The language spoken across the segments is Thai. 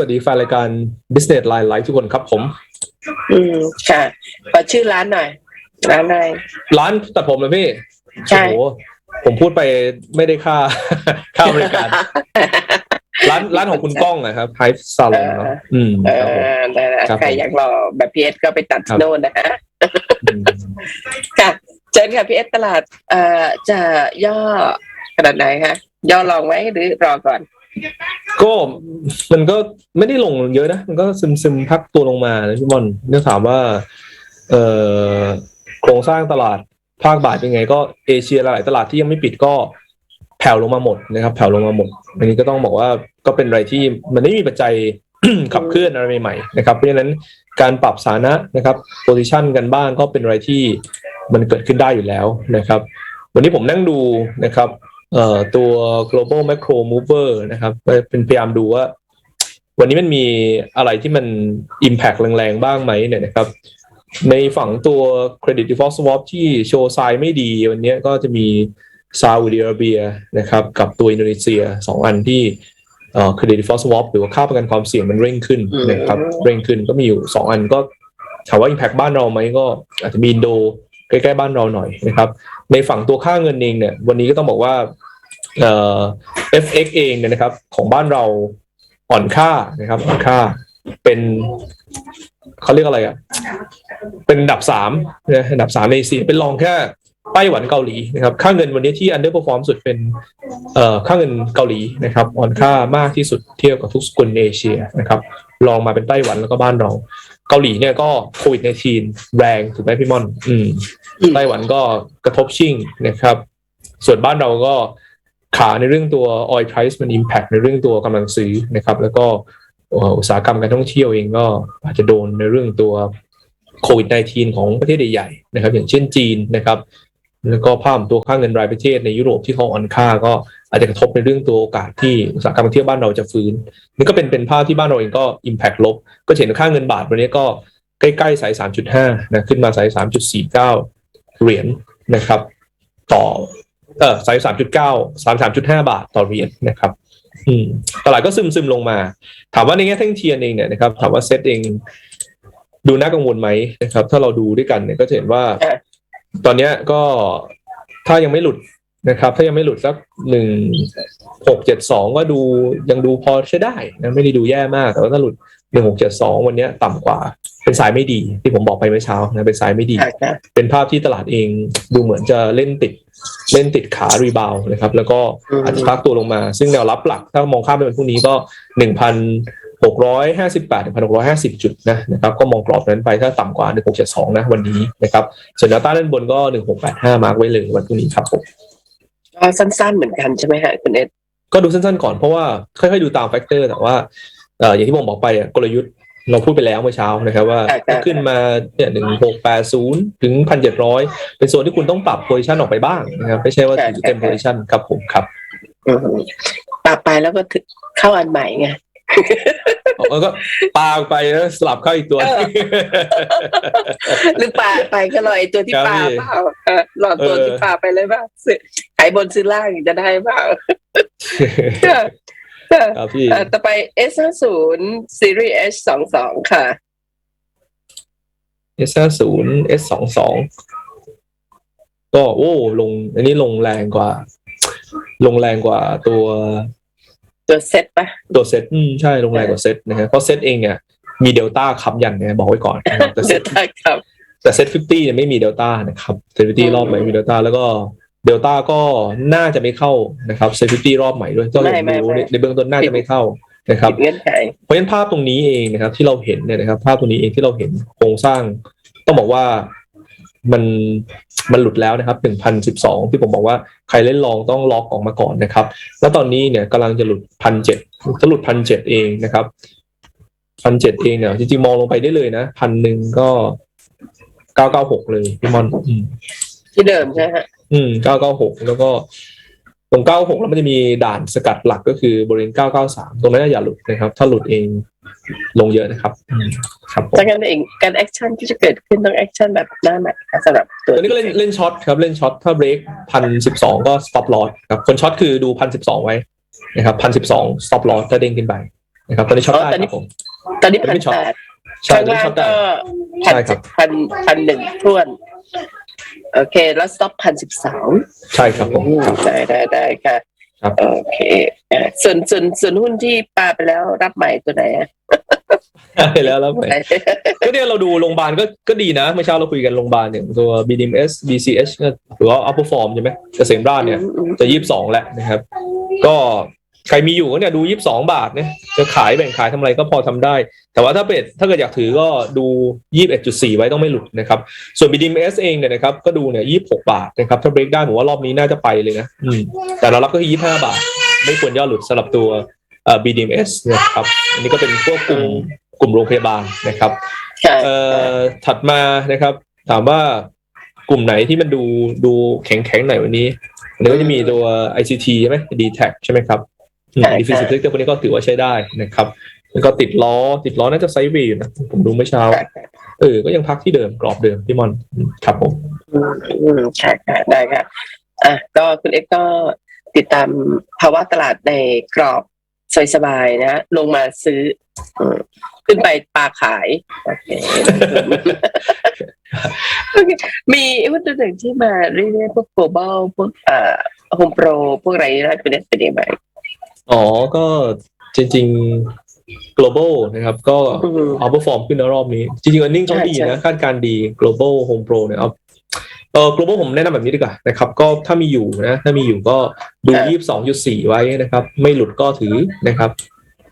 วัสดีแฟนรายการ Business Line Live ทุกคนครับผม อืมค่ะขอชื่อร้านหน่อย ร้านอะไรร้านตัดผมเลยพี่ใช่โอ้โหผมพูดไปไม่ได้ค่า ค่าบริการ ร้านร้านของคุณก้องนะครับ Hype Salon เนอะอืมเอครับผม อได้ละครับใครอยากรอแบบพีเอสก็ไปตัดครับโน่นนะฮะอืมค่ะเชิญค่ะพีเอสตลาดเอ่อจะย่อขนาดไหนคะย่อลองไว้หรือรอก่อน ก็มันก็ไม่ได้ลงเยอะนะ มันก็ซึมซึมพักตัวลงมานะพี่บอลเนื่องถามว่า เอ่อโครงสร้างตลาดภาคบ่ายเป็นไง ก็เอเชียหลายตลาดที่ยังไม่ปิดก็แผ่วลงมาหมดนะครับ แผ่วลงมาหมด อันนี้ก็ต้องบอกว่าก็เป็นอะไรที่มันไม่มีปัจจัย ขับเคลื่อนอะไรใหม่ๆนะครับ เพราะฉะนั้นการปรับสานะนะครับโพซิชันกันบ้างก็เป็นอะไรที่มันเกิดขึ้นได้อยู่แล้วนะครับ วันนี้ผมนั่งดูนะครับ เอ่อตัว global macro mover นะครับเป็นพยายามดูว่า วันนี้มันมีอะไรที่มัน impact แรงๆ บ้างไหมเนี่ยนะครับ ในฝั่งตัว credit default swap ที่โชว์ไซน์ไม่ดี วันนี้ก็จะมีซาอุดิอาระเบียนะครับ กับตัวอินโดนีเซียสองอันที่เอ่อ credit default swap หรือว่าค่าประกันความเสี่ยงมันเร่งขึ้นนะครับ เร่งขึ้นก็มีอยู่สองอันก็ถามว่า impact บ้านเราไหมก็อาจจะมีอินโดใกล้ๆบ้านเราหน่อยนะครับ ในฝั่งตัวค่าเงินเองเนี่ย วันนี้ก็ต้องบอกว่าเอ่อ FX เองเนี่ยนะครับ ของบ้านเราอ่อนค่านะครับ อ่อนค่าเป็นเขาเรียกอะไรอะ เป็นอันดับสามนะอันดับสามในเอเชียเป็นรองแค่ไต้หวันเกาหลีนะครับ ค่าเงินวันนี้ที่ underperform สุดเป็นเอ่อค่าเงินเกาหลีนะครับ อ่อนค่ามากที่สุดเทียบกับทุกสกุลเอเชียนะครับรองมาเป็นไต้หวันแล้วก็บ้านเรา เกาหลีเนี่ยก็โควิดในทีนแรงถูกไหมพี่ม่อน อืม ไต้หวันก็กระทบชิ่งนะครับ ส่วนบ้านเราก็ขาในเรื่องตัว oil price มัน impact ในเรื่องตัวกำลังซื้อนะครับ แล้วก็อุตสาหกรรมการท่องเที่ยวเองก็อาจจะโดนในเรื่องตัวโควิด -19 ของประเทศใหญ่ๆนะครับ อย่างเช่นจีนนะครับ แล้วก็ภาพตัวค่าเงินรายประเทศในยุโรปที่เขาอ่อนค่าก็อาจจะกระทบในเรื่องตัวโอกาสที่อุตสาหกรรมท่องเที่ยวบ้านเราจะฟื้นนี่ก็เป็นเป็นภาพที่บ้านเราเองก็ impact ลบ ก็เห็นค่าเงินบาทวันนี้ก็ใกล้ๆสาย 3.5นะขึ้นมาสาย 3.49 เหรียญนะครับ ต่อเออสาย3.9 33.5บาทต่อเหรียญนะครับอืมตลาดก็ซึมซึมลงมา ถามว่าในแง่แท่งเทียนเองเนี่ยนะครับ ถามว่าเซตเองดูน่ากังวลไหมนะครับ ถ้าเราดูด้วยกันเนี่ยก็จะเห็นว่า ตอนเนี้ยก็ถ้ายังไม่หลุดนะครับ ถ้ายังไม่หลุดสักหนึ่งหกเจ็ดสองก็ดูยังดูพอใช้ได้นะไม่ได้ดูแย่มาก แต่ว่าถ้าหลุดหนึ่งหกเจ็ดสองวันนี้ต่ำกว่า เป็นสายไม่ดีที่ผมบอกไปเมื่อเช้านะเป็นสายไม่ดีค่ะค่ะเป็นภาพที่ตลาดเองดูเหมือนจะเล่นติดเล่นติดขารีบาวนะครับแล้วก็อาจจะพักตัวลงมา ซึ่งแนวรับหลักถ้ามองข้ามไปเป็นพรุ่งนี้ก็หนึ่งพันหกร้อยห้าสิบแปดถึงพันหกร้อยห้าสิบจุดนะนะครับก็มองกรอบนั้นไปถ้าต่ำกว่าหนึ่งหกเจ็ดสองนะวันนี้นะครับส่วนแนวต้านด้านบนก็หนึ่งหกแปดห้ามาร์กไว้เลยวันพรุ่งนี้ครับผมก็สั้นๆเหมือนกันใช่ไหมฮะคุณเอสก็ดูสั้นๆก่อนเพราะว่าค่อยๆดูตามแฟกเตอร์แต่ว่าเอ่ออย่างที่ผมบอกไปอะกลยุทธ์ เราพูดไปแล้วเมื่อเช้านะครับว่าถ้าขึ้นมาเนี่ยหนึ่งหกแปดศูนย์ถึงพันเจ็ดร้อยเป็นโซนที่คุณต้องปรับโพซิชันออกไปบ้างนะครับไม่ใช่ว่าถือเต็มโพซิชันครับผมครับอืมปรับไปแล้วก็ถึงเข้าอันใหม่ไงแล้วก็ปาไปแล้วสลับเข้าอีกตัวเออหรือปลาไปก็รอไอตัวที่ครับปลาพี่เปล่าเออรอตัวเออที่ปลาไปเลยเปล่าซื้อขายบนซื้อล่างจะได้เปล่าเออเออ ครับพี่เอ่อต่อไป S 5 0 Series H 2 2ค่ะ S ห้าศูนย์ S สองสองก็โอ้ลง อันนี้ลงแรงกว่า ลงแรงกว่าตัว ตัวเซ็ตปะตัวเซตอืมใช่ลงแรงกว่าเซตนะครับเพราะเซตเองเนี่ยมีเดลต้าค้ำยันเนี่ยบอกไว้ก่อนนะครับแต่เซเดี๋ยตวได้ครับแต่เซตฟิฟตี้เนี่ยไม่มีเดลต้านะครับเซตฟิฟตี้อืมรอบใหม่มีเดลต้าแล้วก็ เดลต้าก็น่าจะไม่เข้านะครับเซตฟิฟตี้รอบใหม่ด้วยต้องไม่ไม่รู้ไม่ในในเบื้องต้นน่าจะไม่เข้านะครับผิดเงื่อนไขเพราะฉะนั้นภาพตรงนี้เองนะครับที่เราเห็นเนี่ยนะครับ ภาพตรงนี้เองที่เราเห็นโครงสร้างต้องบอกว่ามันมันหลุดแล้วนะครับหนึ่งพันสิบสองที่ผมบอกว่าใครเล่นลองต้องล็อกออกมาก่อนนะครับ แล้วตอนนี้เนี่ยกำลังจะหลุดพันเจ็ดจะหลุดพันเจ็ดเองนะครับพันเจ็ดเองเนี่ยจริงๆ มองลงไปได้เลยนะพันหนึ่งก็เก้าเก้าหกเลยพี่มอนอืมที่เดิมใช่ไหมฮะ อืมเก้าเก้าหกแล้วก็ ตรงเก้าหกแล้วมันจะมีด่านสกัดหลักก็คือบริเวณเก้าเก้าสามตรงนั้นอย่าหลุดนะครับ ถ้าหลุดเองลงเยอะนะครับอืมครับผมดังนั้นเองการแอคชั่นที่จะเกิดขึ้นต้องแอคชั่นแบบหน้าใหม่ค่ะสำหรับตัวตอนนี้ก็เล่นเล่นช็อตครับเล่นช็อตถ้าเบรกพันสิบสองก็ stop loss ครับคนช็อตคือดูพันสิบสองไว้นะครับพันสิบสอง stop loss ถ้าเด้งขึ้นไปนะครับตอนนี้ช็อตอ๋อได้ตอนคนี้รับผมตอนนี้ตอนพันนี้ช็อตแปดใช่ข้างตอนนี้ล่างช็อตได้ก็ใช่พันครับพันพันหนึ่งทวน โอเค แล้วสต็อปพันสิบสองใช่ครับผมครับ ได้ได้ได้ค่ะ ครับ โอเคเอ่อส่วนส่วนส่วนหุ้นที่ปาไปแล้วรับใหม่ตัวไหนอะใช่แล้วแล้วไปก็เนี่ยเราดูโรงพยาบาลก็ก็ดีนะเมื่อเช้าเราคุยกันโรงพยาบาลเนี่ยตัว BDMs BCH ก็ถือว่า upper form ใช่ไหมเกษมราชเนี่ย จะยี่สิบสองแล้วนะครับ ก็ ใครมีอยู่ก็เนี่ยดูยี่สิบสองบาทเนี่ยจะขายแบ่งขายทำอะไรก็พอทำได้ แต่ว่าถ้าเป็นถ้าเกิดอยากถือก็ดูยี่สิบเอ็ดจุดสี่ไว้ต้องไม่หลุดนะครับ ส่วน BDMs เองเนี่ยนะครับก็ดูเนี่ยยี่สิบหกบาทนะครับ ถ้าเบรกได้ผมว่ารอบนี้น่าจะไปเลยนะอืมแต่เรารับก็ยี่สิบห้าบาท ไม่ควรย่อหลุดสำหรับตัวเอ่อ BDMs นะครับ อันนี้ก็เป็นพวกกลุ่มกลุ่มโรงพยาบาลนะครับใช่เอ่อถัดมานะครับ ถามว่ากลุ่มไหนที่มันดูดูแข็งแข็งๆหน่อยวันนี้อันนี้ก็จะมีตัว ICT ใช่ไหม d t a c ใช่ไหมครับ ดีฟิสิตเตอร์พวกนี้ก็ถือว่าใช้ได้นะครับ แล้วก็ติดล้อติดล้อน่าจะไซด์เวย์อยู่นะผมดูเมื่อเช้าใช่เออ ก็ยังพักที่เดิมกรอบเดิมพี่มอนอืมครับผมอืมอืมใช่ค่ะได้ค่ะอะก็คุณเอ็กซ์ก็ติดตามภาวะตลาดในกรอบสบายๆนะ ลงมาซื้ออืมขึ้นไปปลาขายโอเคโอเคมีหุ้นตัวหนึ่งที่มาเรื่อยๆพวก global พวกอ่า home pro พวกอะไรนะคุณเอ็กซ์เป็นยังไง อ๋อก็จริง ๆ global นะครับ ก็อืมเอาเปอร์ฟอร์มขึ้นในรอบนี้ จริงๆ earning เขาดีใช่นะคาดการณ์ดี global home pro เนี่ยเอาเออ global ผมแนะนำแบบนี้ดีกว่านะครับ ก็ถ้ามีอยู่นะ ถ้ามีอยู่ก็ดูยี่สิบสองจุดสี่ไว้นะครับ ไม่หลุดก็ถือนะครับ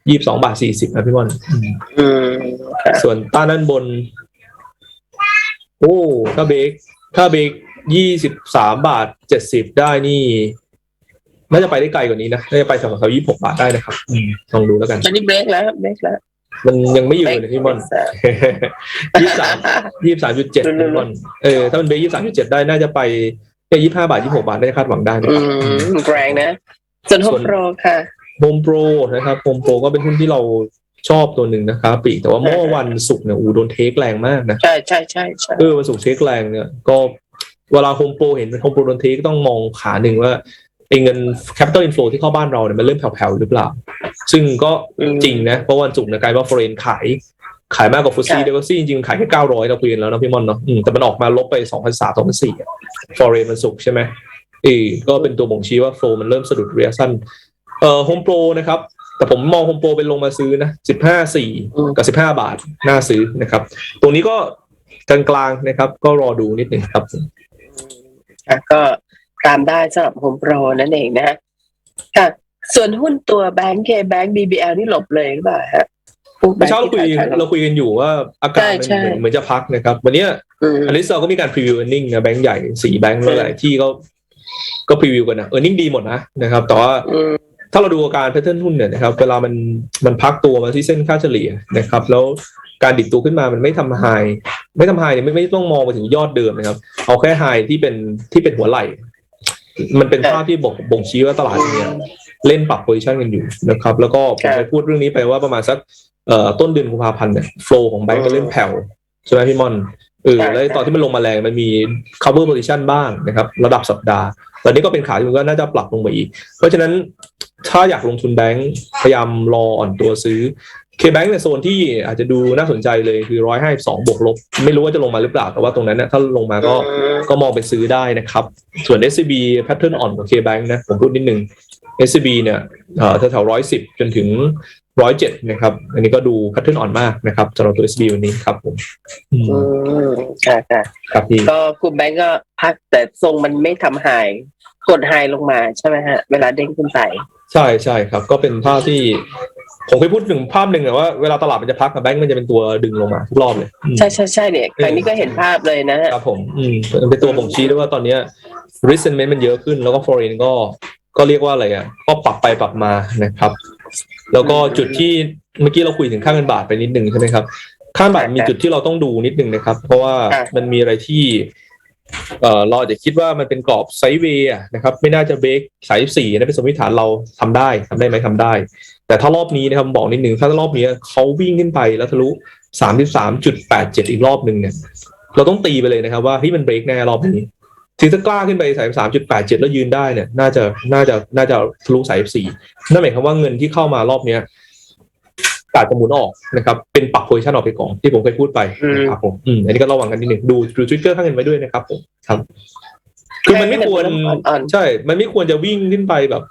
ยี่สิบสองบาทสี่สิบนะพี่บอลอืมค่ะส่วนต้านด้านบน โอ้ ถ้าเบรกถ้าเบรกยี่สิบสามบาทเจ็ดสิบได้นี่ น่าจะไปได้ไกลกว่านี้นะน่าจะไปสำหรับเขายี่สิบหกบาทได้นะครับอืมลองดูแล้วกันตอนนี้เบรกแล้วเบรกแล้ว มันยังไม่อยู่เลยพี่บอลยี่สามยี่สามจุดเจ็ดพี่บอลเออถ้ามันเบรกยี่สามจุดเจ็ดได้น่าจะไปแค่ยี่ห้าบาทยี่หกบาทได้คาดหวังได้นะอืครับมแรงนะส่วนส่ home วน pro ค่ะโฮมโปรนะครับโฮมโปรก็เป็นหุ้นที่เราชอบตัวหนึ่งนะครับปีกแต่ว่าเมื่อวันศุกร์เนี่ยอูโดนเทคแรงมากนะใช่ใช่ใช่ใช่เออวันศุกร์เทคแรงเนี่ยก็เวลาโฮมโปรเห็นเป็นโฮมโปรโดนเทคก็ต้องมองขาหนึ่งว่า ไอ้เงิน capital inflow ที่เข้าบ้านเราเนี่ยมันเริ่มแผ่วๆหรือเปล่า ซึ่งก็จริงนะ เพราะวันศุกร์เนี่ยกลายว่าฟอเรนขาย ขายมากกว่าฟุตซี่เดลซี่จริงๆขายแค่เก้าร้อยเราคุยกันแล้วนะพี่มอนเนาะอืมแต่มันออกมาลบไปสองพันสามสองพันสี่ฟอเรนมันศุกร์ใช่ไหมเออก็เป็นตัวบ่งชี้ว่าโฟมันเริ่มสะดุดระยะสั้นเอ่อโฮมโปรนะครับ แต่ผมมองโฮมโปรเป็นลงมาซื้อนะสิบห้าสี่กับสิบห้าบาทน่าซื้อนะครับ ตรงนี้ก็กลางๆนะครับ ก็รอดูนิดหนึ่งครับค่ะก็ ตามได้สำหรับ home pro นั่นเองนะค่ะส่วนหุ้นตัวแบงก์เคแบงก์ BBL นี่หลบเลยหรือเปล่าฮะพวกแบเมื่งอเช้าก์เราคุยที่ขายๆเราคุยกันอยู่ว่าอาการมันใช่เหมือนใช่เหมือนจะพักนะครับ วันเนี้ยอืมอันนี้เราก็มีการพรีวิวเอ r n น็งนะแบงก์ใหญ่สี่แบงก์แล้วหลายที่ก็ก็พรีวิวกันนะเออร์เน็งดีหมดนะนะครับแต่ว่าอืมถ้าเราดูอาการแพทเทิร์นหุ้นเนี่ยนะครับเวลามันมันพักตัวมาที่เส้นค่าเฉลี่ยนะครับ แล้วการดิดตัวขึ้นมามันไม่ทำไฮไม่ทำไฮเนี่ยไม่ไม่ต้องมองไปถึงยอดเดิมนะครับ เอาแค่ไฮที่เป็นที่เป็นหัวไหล่ มันเป็นภาพที่บ่งบ่งชี้ว่าตลาดเนี่ยเล่นปรับโพซิชันกันอยู่นะครับ แล้วก็ผมไปพูดเรื่องนี้ไปว่าประมาณสักเอ่อต้นเดือนกุมภาพันธ์เนี่ยโฟล์ของแบงก์ก็เริ่มแผ่วใช่ไหมพี่มอนเออแล้วตอนที่มันลงมาแรงมันมี cover position บ้างนะครับ ระดับสัปดาห์ตอนนี้ก็เป็นขาที่มันก็น่าจะปรับลงมาอีก เพราะฉะนั้นถ้าอยากลงทุนแบงก์พยายามรออ่อนตัวซื้อ เคแบงก์ในโซนที่อาจจะดูน่าสนใจเลยคือร้อยห้าสองบวกลบ ไม่รู้ว่าจะลงมาหรือเปล่า แต่ว่าตรงนั้นเนะถ้าลงมาก็อืมก็มองไปซื้อได้นะครับ ส่วน SCB pattern อ่อนของ KBank นะ ผมพูดนิดนึง SCB เนี่ยเอ่อแถวๆร้อยสิบจนถึงร้อยเจ็ดนะครับ อันนี้ก็ดู pattern อ่อนมากนะครับสำหรับตัว SCB วันนี้ครับผมอืมอืมค่ะค่ะครับพี่ก็กลุ่มแบงก์ก็พักแต่ทรงมันไม่ทำไฮกดไฮลงมาใช่ไหมฮะ เวลาเด้งขึ้นไป ใช่ใช่ครับ ก็เป็นภาพที่ ผมเคยพูดถึงภาพหนึ่งอะว่าเวลาตลาดมันจะพักแบงก์มันจะเป็นตัวดึงลงมาทุกรอบเลยอืมใช่ใช่ใช่เนี่ยครั้งนี้ก็เห็นภาพเลยนะฮะครับผมอืมมันเป็นตัวบ่งชี้ด้วยว่าตอนเนี้ย risk sentiment มันเยอะขึ้นแล้วก็ foreign ก็ก็เรียกว่าอะไรอะก็ปรับไปปรับมานะครับ แล้วก็จุดที่เมื่อกี้เราคุยถึงค่าเงินบาทไปนิดนึงใช่ไหมครับค่าเงินบาทมีจุดที่เราต้องดูนิดนึงนะครับ เพราะว่ามันมีอะไรที่เอ่อเราอาจจะคิดว่ามันเป็นกรอบไซด์เวย์อะนะครับ ไม่น่าจะเบรกสายสี่นะเป็นสมมติฐานเราทำได้ทำได้ไหมทำได้ แต่ถ้ารอบนี้นะครับบอกนิดนึงถ้ารอบนี้เขาวิ่งขึ้นไปแล้วทะลุสามสิบสามจุดแปดเจ็ดอีกรอบหนึ่งเนี่ย เราต้องตีไปเลยนะครับ ว่าเฮ้ยมันเบรกแน่รอบนี้ถึงจะกล้าขึ้นไปสายสามจุดแปดเจ็ดแล้วยืนได้เนี่ย น่าจะน่าจะน่าจะทะลุสายสี่นั่นหมายความว่าเงินที่เข้ามารอบเนี้ยกาดจะหมุนออกนะครับ เป็นปรับโพซิชันออกไปก่อนที่ผมเคยพูดไปนะครับผมอืมอันนี้ก็ระวังกันนิดหนึ่งดูดูทริกเกอร์ข้างเงินไว้ด้วยนะครับผมครับ คือมันไม่ควรอ่อนใช่ มันไม่ควรจะวิ่งขึ้นไปแบบ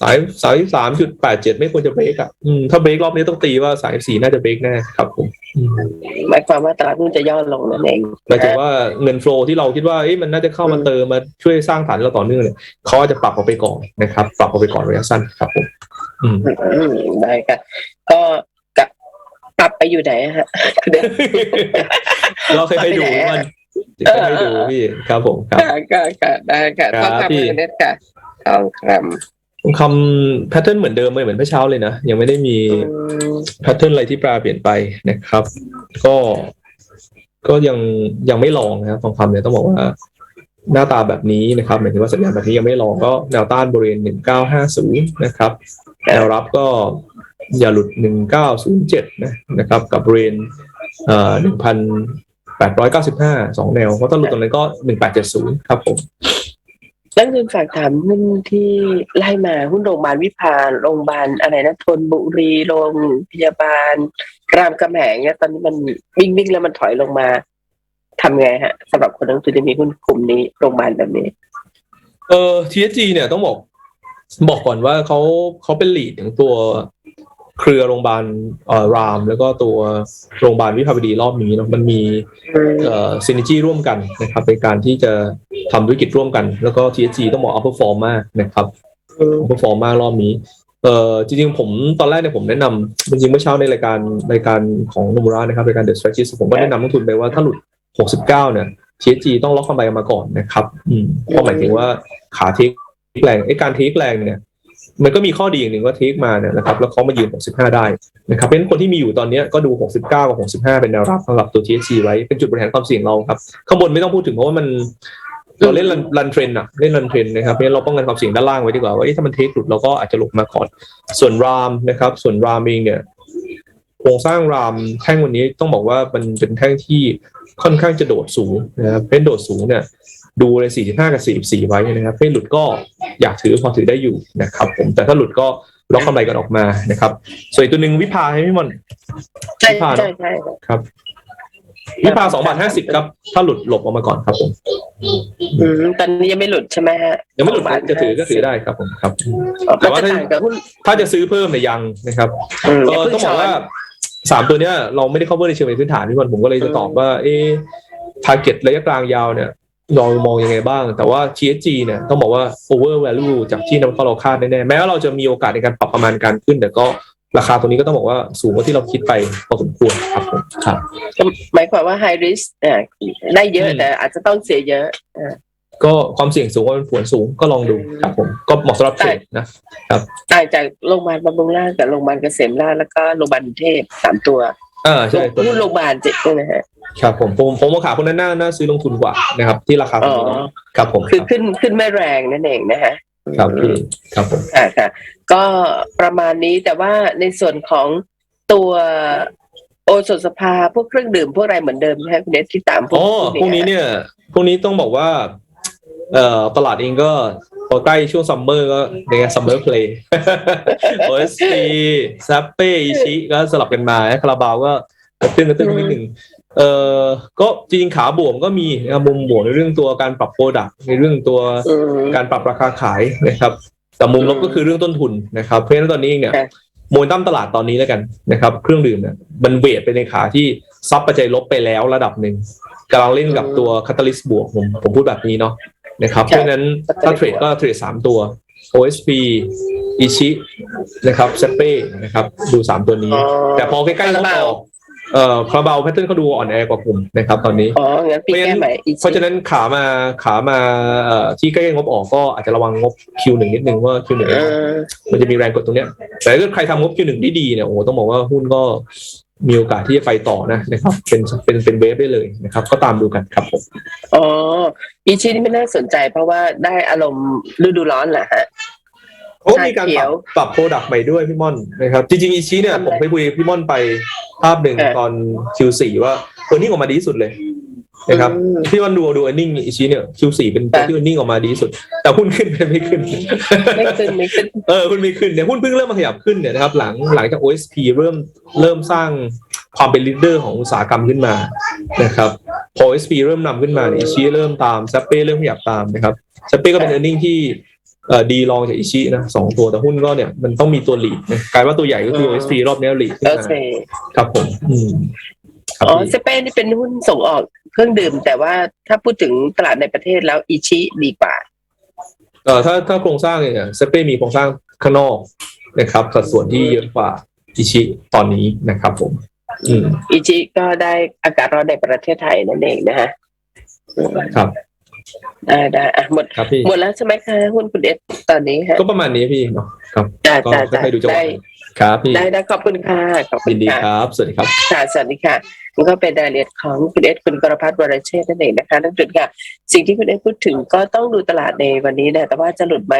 สายสายสามจุดแปดเจ็ดไม่ควรจะเบรกอะอืมถ้าเบรกรอบนี้ต้องตีว่าสายสี่น่าจะเบรกแน่ครับผมอืมๆหมายความว่าตลาดหุ้นจะย่อลงนั่นเองหมายถึงว่าเงินโฟลที่เราคิดว่าเอ๊ะมันน่าจะเข้ามาเติมมาช่วยสร้างฐานให้เราต่อเนื่องเนี่ยเขาอาจจะปรับออกไปก่อนนะครับ ปรับออกไปก่อนระยะสั้นครับผมอืมอืมได้ค่ะก็กลับกลับไปอยู่ไหนฮะเดี๋ยวเราเคยไปดูมันเคยไปดูพี่ครับผมครับค่ะค่ะค่ะได้ค่ะครับต้องพี่คำเน็ตค่ะทองค คำแพทเทิร์นเหมือนเดิมเลยเหมือนเมื่อเช้าเลยนะ ยังไม่ได้มีำอืมแพทเทิร์นอะไรที่ปลาเปลี่ยนไปนะครับ ก็ก็ยังยังไม่ลองนะครับทองคำเนี่ยต้องบอกว่าหน้าตาแบบนี้นะครับหมายถึงว่าสัญญาณแบบนี้ยังไม่ลองก็แนวต้านบริเวณ 1950 นะครับแนวรับก็อย่าหลุด 1907 นะนะครับ กับบริเวณเอ่อ1,895 สองแนวเพราะถ้าหลุดตรงนั้นก็ 1870 ครับผม นักเรียนฝากถามหุ้นที่ไล่มาหุ้นโรงพยาบาลวิภาโรงพยาบาลอะไรนะทนบุรีโรงพยาบาล รามกำแหงเนี่ยตอนนี้มันวิ่งวิ่งแล้วมันถอยลงมาทำไงฮะสำหรับคนนักทุนที่มีหุ้นกลุ่มนี้โรงพยาบาลแบบนี้ เออทีเอสจีเนี่ยต้องบอกบอกก่อนว่าเขาเขาเป็นหลีดของตัว เครือโรงพยาบาลราม แล้วก็ตัวโรงพยาบาลวิภาวดีรอบนี้เนาะมันมีซิน e จีร่วมกันนะครับในการที่จะทำธุรกิจร่วมกัน แล้วก็ TSG ต้องบอก upper form มมากนะครับ upper form มากรอบนี้เอ่อจริงๆผมตอนแรกเนี่ยผมแนะนำจริงๆเมื่อเช้าในรายการรายการของนมูระนะครับรายการ The Strategist ผมก็แนะนำนักทุนไปว่าถ้าหลุด 69 เนี่ย TSG ต้องล็อกกำไรมาก่อนนะครับ อืมเพราะหมายถึงว่าขาเทคแรงไอ้การเทคแรงเนี่ย มันก็มีข้อดีอย่างหนึ่งว่าเทคมาเนี่ยนะครับแล้วเขามายืน 65 ได้นะครับเพราะฉะนั้นคนที่มีอยู่ตอนนี้ก็ดู 69 กับ 65 เป็นแนวรับสำหรับตัว TSG ไว้เป็นจุดบริหารความเสี่ยงเราครับข้างบนไม่ต้องพูดถึงเพราะว่ามันเราเล่นรันเทรนอะเล่นรันเทรนนะครับเพราะฉะนั้นเราป้องกันความเสี่ยงด้านล่างไว้ดีกว่าว่าถ้ามันเทคหลุดเราก็อาจจะหลบมาก่อนส่วนรามนะครับ ส่วนรามเองเนี่ยโครงสร้างรามแท่งวันนี้ต้องบอกว่ามันเป็นแท่งที่ค่อนข้างจะโดดสูงนะครับเป็นโดดสูงเนี่ย ดูเลย45 กับ 44 ไว้นะครับไม่หลุดก็อยากถือพอถือได้อยู่นะครับ ผมแต่ถ้าหลุดก็ล็อกกำไรกันออกมานะครับ ส่วนอีกตัวหนึ่งวิภาให้พี่มอนใช่วิภาเนอะใช่ใช่ครับ วิภา2บาท50ครับ ถ้าหลุดหลบออกมาก่อนครับผมอืมตอนนี้ยังไม่หลุดใช่ไหมฮะยังไม่หลุดสองบาทจะถือก็ถือได้ครับผมครับอ๋อแต่ก็ว่าจะถ้าต่างกับหุ้นถ้าจะซื้อเพิ่มเนี่ยยังนะครับอืมเอออย่าเพิ่ต้องบอกว่าช้นสามตัวเนี้ยเราไม่ได้ cover ในเชิงเป็นพื้นฐานพี่บอลผมก็เลยจะตอบว่า เอ๊ะ target ระยะกลางยาวเนี่ย เรามองยังไงบ้าง แต่ว่า TSG เนี่ยต้องบอกว่า over value จากที่นำเข้าเราคาดแน่ๆแม้ว่าเราจะมีโอกาสในการปรับประมาณการขึ้น แต่ก็ราคาตัวนี้ก็ต้องบอกว่าสูงกว่าที่เราคิดไปพอสมควรครับผมครับหมายความว่า high risk อ่าได้เยอะอืมแต่อาจจะต้องเสียเยอะก็ความเสี่ยงสูงว่ามันผวนสูงก็ลองดูครับผมก็เหมาะสำหรับเทรดนะต่างจากโรงพยาบาลบำรุงราษฎร์กับโรงพยาบาลเกษมราษฎร์แล้วก็โรงพยาบาลกรุงเทพสามตัวอ่าใช่ตัวหุ้นนี้โรงพยาบาลเจ็ดด้วยนะฮะ ครับผมผมผมว่าขาคนนั้นน่าน่าซื้อลงทุนกว่านะครับ ที่ราคาตรงนี้เนอะครับผมคือขึ้นขึ้นไม่แรงนั่นเองนะฮะครับพี่ครับผมค่ะค่ะ ก็ประมาณนี้แต่ว่าในส่วนของตัวโอสถสภาพวกเครื่องดื่มพวกอะไรเหมือนเดิมใช่ไหมคุณเนสที่ตามอ๋อพวกนี้เนี่ยพวกนี้ต้องบอกว่า เอ่อตลาดเองก็พอใกล้ช่วงซัมเมอร์ก็ในงานซัมเมอร์เพลย์ OSP ซัปเป้อิชิก็สลับกันมาคาราบาวก็กระตุ้นกระตุ้นนิดหนึ่ง เอ่อก็จริงๆขาบวมก็มีนะครับมุมบวกในเรื่องตัวการปรับโปรดักในเรื่องตัวอืมการปรับราคาขายนะครับแต่มุมลบก็คือเรื่องต้นทุนนะครับ เพราะฉะนั้นตอนนี้เองเนี่ยค่ะโมเมนตัมตลาดตอนนี้แล้วกันนะครับ เครื่องดื่มเนี่ยมันเวทไปในขาที่ซับปัจจัยลบไปแล้วระดับหนึ่งกำลังเล่นกับตัวคาตาลิสบวกผมผมพูดแบบนี้เนาะนะครับเพราะฉะนั้นถ้าเทรดก็เทรดสามตัว OSP อิชินะครับเซเป้นะครับ ดูสามตัวนี้อ๋อแต่พอใกล้ๆงบออก เอ่อคาราบาวแพทเทิร์นเขาดูอ่อนแอกว่ากลุ่มนะครับตอนนี้ อ๋อ งั้นปีแก้ใหม่อีกเพราะฉะนั้นขามาขามาเอ่อที่ใกล้งบออกก็อาจจะระวังงบ Q1 นิดนึงว่า Q1 เออมันจะมีแรงกดตรงเนี้ย แต่ถ้าใครทำงบ Q1 ได้ดีเนี่ยโอ้โหต้องบอกว่าหุ้นก็มีโอกาสที่จะไปต่อนะนะครับ เป็นเป็นเป็นเวฟได้เลยนะครับ ก็ตามดูกันครับผมอ๋ออีชีนี่ไม่น่าสนใจเพราะว่าได้อารมณ์ฤดูร้อนแหละฮะ เขาก็มีการชาเขีปรัยบวปรับโปรดักต์ใหม่ด้วยพี่ม่อนนะครับ จริงๆอีชีเนี่ยทำไมผมไปคุยกับพี่ม่อนไปภาพหนึ่งเออ ตอน Q4 ว่าตัวนี้ออกมาดีที่สุดเลยนะครับอืมที่วันดูดูอันนิ่งอิชิเนี่ย Q4 เป็นตัวค่ะที่อันนิ่งออกมาดีที่สุด แต่หุ้นขึ้นเป็นไม่ขึ้น ไม่ขึ้นไม่ขึ้น เออหุ้นไม่ขึ้นเนี่ยหุ้นเพิ่งเริ่มมาขยับขึ้นเนี่ยนะครับหลังหลังจาก OSP เริ่มเริ่มสร้างความเป็นลีดเดอร์ของอุตสาหกรรมขึ้นมานะครับพอ OSP เริ่มนำขึ้นมาเนี่ยอิชิเริ่มตามซัปเป้เริ่มขยับตามนะครับซัปเป้ก็เป็น e a r n i n g ที่เอ่อ ดีรองจากอิชินะสองตัวแต่หุ้นก็เนี่ยมันต้องมีตัวหลีดนะกลายว่าตัวใหญ่ก็คือ OSP รอบนี้หลีดขึ้นโอมาเคครับผมอืมครับอ๋อพี่เซเป้นี่เป็นหุ้นส่งออกเครื่องดื่ม แต่ว่าถ้าพูดถึงตลาดในประเทศแล้วอิชิดีกว่าเอ่อถ้าถ้าโครงสร้างเนี่ยซัปเป้มีโครงสร้างข้างนอกนะครับสัดส่วนที่เยอะกว่าอิชิตอนนี้นะครับผมอืมอิชิก็ได้อากาศร้อนในประเทศไทยนั่นเองนะฮะอืมครับ ได้ได้อะหมดครับพี่หมดแล้วใช่ไหมคะหุ้นคุณเอสตอนนี้ฮะก็ประมาณนี้พี่เนาะครับจ้าก็จ้าจ้าค่อยๆดูจังหวะได้ครับพี่ได้ได้ขอบคุณค่ะขอบคุยิณนดีค่ะครับ สวัสดีครับค่ะสวัสดีค่ะนี่ก็เป็นรายละเอียดของคุณเอสคุณกรพัฒน์วรเชษฐ์นั่นเองนะคะนักจุดค่ะ สิ่งที่คุณเอสพูดถึงก็ต้องดูตลาดในวันนี้นะแต่ว่าจะหลุดไหม